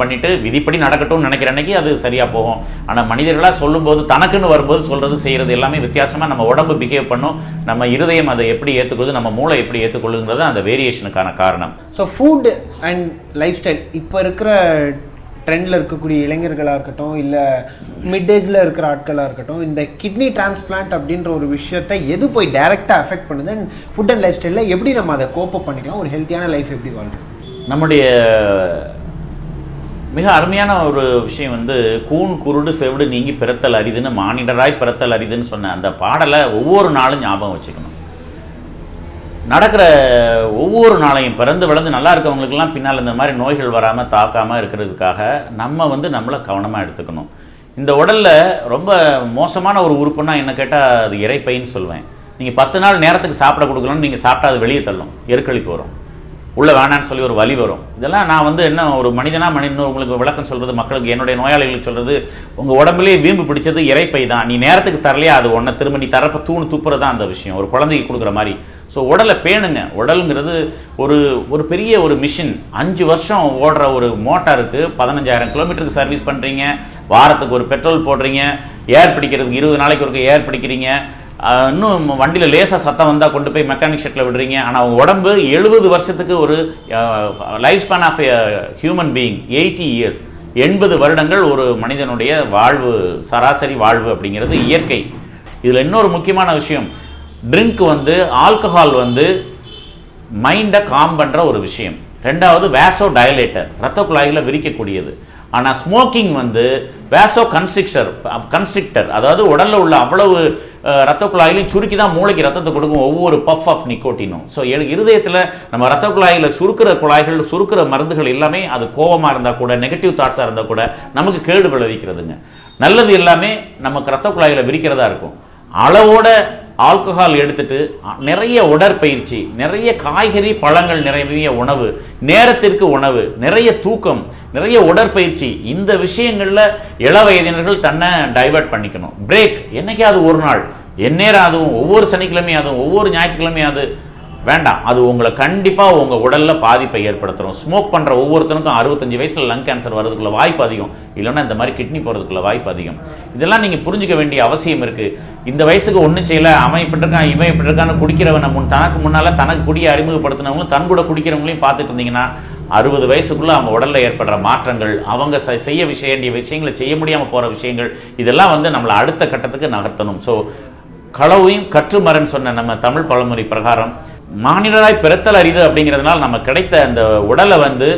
பண்ணிட்டு விதிப்படி நடக்கட்டும்னு நினைக்கிற அன்னைக்கு அது சரியா போகும். ஆனா மனிதர்களா சொல்லும்போது தனக்குன்னு வரும்போது சொல்றது செய்யறது எல்லாமே வித்தியாசமா நம்ம உடம்பு பிஹேவ் பண்ணும். நம்ம இருதயம் அதை எப்படி ஏத்துக்கொள்ளுது நம்ம மூளை எப்படி ஏத்துக்கொள்ளுங்கிறது அந்த வேரியேஷனுக்கான காரணம். So food and lifestyle இப்போ இருக்கிற ட்ரெண்டில் இருக்கக்கூடிய இளைஞர்களாக இருக்கட்டும் இல்லை மிட் ஏஜில் இருக்கிற ஆட்களாக இருக்கட்டும் இந்த கிட்னி டிரான்ஸ்பிளான்ட் அப்படின்ற ஒரு விஷயத்தை எது போய் டைரெக்டாக அஃபெக்ட் பண்ணுது? அண்ட் ஃபுட் அண்ட் லைஃப் ஸ்டைலில் எப்படி நம்ம அதை கோப்பப் பண்ணிக்கலாம்? ஒரு ஹெல்த்தியான லைஃப் எப்படி வாழ்றோம்? நம்முடைய மிக அருமையான ஒரு விஷயம் வந்து கூன் குருடு செவிடு நீங்கி பிறத்தல் அரிதுன்னு மானிடராய் பிறத்தல் அரிதுன்னு சொன்ன அந்த பாடலை ஒவ்வொரு நாளும் ஞாபகம் வச்சுக்கணும். நடக்கிற ஒவ்வொரு நாளையும் பிறந்து வளர்ந்து நல்லா இருக்கவங்களுக்கெல்லாம் பின்னால் இந்த மாதிரி நோய்கள் வராமல் தாக்காமல் இருக்கிறதுக்காக நம்ம வந்து நம்மளை கவனமாக எடுத்துக்கணும். இந்த உடலில் ரொம்ப மோசமான ஒரு உறுப்புன்னா என்ன கேட்டால் அது இறைப்பைன்னு சொல்லுவேன் நீங்கள் பத்து நாள் நேரத்துக்கு சாப்பிட கொடுக்கலன்னு நீங்கள் சாப்பிட்டா அது வெளியே தள்ளும். எருக்களி போகிறோம் உள்ள வேணான்னு சொல்லி ஒரு வலி வரும். இதெல்லாம் நான் வந்து என்ன ஒரு மனிதனா மனிதன் உங்களுக்கு விளக்கம் சொல்றது மக்களுக்கு என்னுடைய நோயாளிகளுக்கு சொல்றது உங்க உடம்புலேயே வீம்பு பிடிச்சது இறைப்பை தான். நீ நேரத்துக்கு தரலையா அது ஒன்றை திரும்ப நீ தரப்ப தூணு துப்புறது தான் அந்த விஷயம். ஒரு குழந்தைக்கு கொடுக்குற மாதிரி. ஸோ உடலை பேணுங்க. உடலுங்கிறது ஒரு ஒரு பெரிய ஒரு மிஷின். அஞ்சு வருஷம் ஓடுற ஒரு மோட்டாருக்கு பதினஞ்சாயிரம் கிலோமீட்டருக்கு சர்வீஸ் பண்ணுறீங்க வாரத்துக்கு ஒரு பெட்ரோல் போடுறீங்க. ஏர் பிடிக்கிறதுக்கு இருபது நாளைக்கு ஒரு ஏர் பிடிக்கிறீங்க. இன்னும் வண்டியில் லேசாக சத்தம் வந்தால் கொண்டு போய் மெக்கானிக் ஷெட்டில் விடுறீங்க. ஆனால் அவங்க உடம்பு எழுபது வருஷத்துக்கு ஒரு life span of human being eighty years எண்பது வருடங்கள் ஒரு மனிதனுடைய வாழ்வு சராசரி வாழ்வு அப்படிங்கிறது இயற்கை. இதில் இன்னொரு முக்கியமான விஷயம் ட்ரிங்க் வந்து ஆல்கஹால் வந்து மைண்டை காம் பண்ணுற ஒரு விஷயம். ரெண்டாவது வேசோ டயலேட்டர் ரத்த குழாயில் விரிக்கக்கூடியது. ஆனால் ஸ்மோக்கிங் வந்து வேசோ கன்ஸ்ட்ரிக்டர் கன்ஸ்ட்ரிக்டர் அதாவது உடலில் உள்ள அவ்வளவு ரத்த குழாயிலையும் சுருக்கி தான் மூளைக்கு ரத்தத்தை கொடுக்கும் ஒவ்வொரு பஃப் ஆஃப் நிக்கோட்டினும் ஸோ இருதயத்தில் நம்ம ரத்த குழாயில் சுருக்கிற குழாய்கள் சுருக்கிற மருந்துகள் எல்லாமே அது கோவமாக இருந்தால் கூட நெகட்டிவ் தாட்ஸாக இருந்தால் கூட நமக்கு கேடு விளைவிக்கிறதுங்க. நல்லது எல்லாமே நமக்கு ரத்த குழாயில் விரிக்கிறதா இருக்கும். அளவோட ஆல்கஹால் எடுத்துட்டு நிறைய உடற்பயிற்சி நிறைய காய்கறி பழங்கள் நிறைய உணவு நேரத்திற்கு உணவு நிறைய தூக்கம் நிறைய உடற்பயிற்சி இந்த விஷயங்களில் இள வயதினர்கள் தன்னை டைவர்ட் பண்ணிக்கணும். பிரேக் என்னைக்காவது ஒரு நாள். எந்நேரம் அதுவும் ஒவ்வொரு சனிக்கிழமையாதும் அதுவும் ஒவ்வொரு ஞாயிற்றுக்கிழமையாவது வேண்டாம். அது உங்களை கண்டிப்பாக உங்கள் உடலில் பாதிப்பை ஏற்படுத்தும் ஸ்மோக் பண்ணுற ஒவ்வொருத்தனுக்கும் அறுபத்தஞ்சு வயசில் லங் கேன்சர் வர்றதுக்குள்ள வாய்ப்பு அதிகம். இல்லைன்னா இந்த மாதிரி கிட்னி போகிறதுக்குள்ள வாய்ப்பு அதிகம். இதெல்லாம் நீங்கள் புரிஞ்சிக்க வேண்டிய அவசியம் இருக்குது இந்த வயசுக்கு ஒன்றும் செய்யல. அவன் இப்படி இருக்கான் இவன் இப்படி இருக்கான்னு குடிக்கிறவனை முன் தனக்கு முன்னால் தனக்கு குடிய அறிமுகப்படுத்தினவங்களும் தன் கூட குடிக்கிறவங்களையும் பார்த்துட்டு இருந்தீங்கன்னா அறுபது வயசுக்குள்ளே அவங்க உடலில் ஏற்படுற மாற்றங்கள் அவங்க செ- செய்ய விஷய வேண்டிய விஷயங்களை செய்ய முடியாமல் போகிற விஷயங்கள் இதெல்லாம் வந்து நம்மளை அடுத்த கட்டத்துக்கு நகர்த்தணும். ஸோ களவையும் கற்றுமரன் சொன்ன நம்ம தமிழ் பழமொழி பிரகாரம் மானிடராய் பிறத்தல் அரிது அப்படிங்கிறதுனால நம்ம கிடைத்த அந்த உடலை வந்து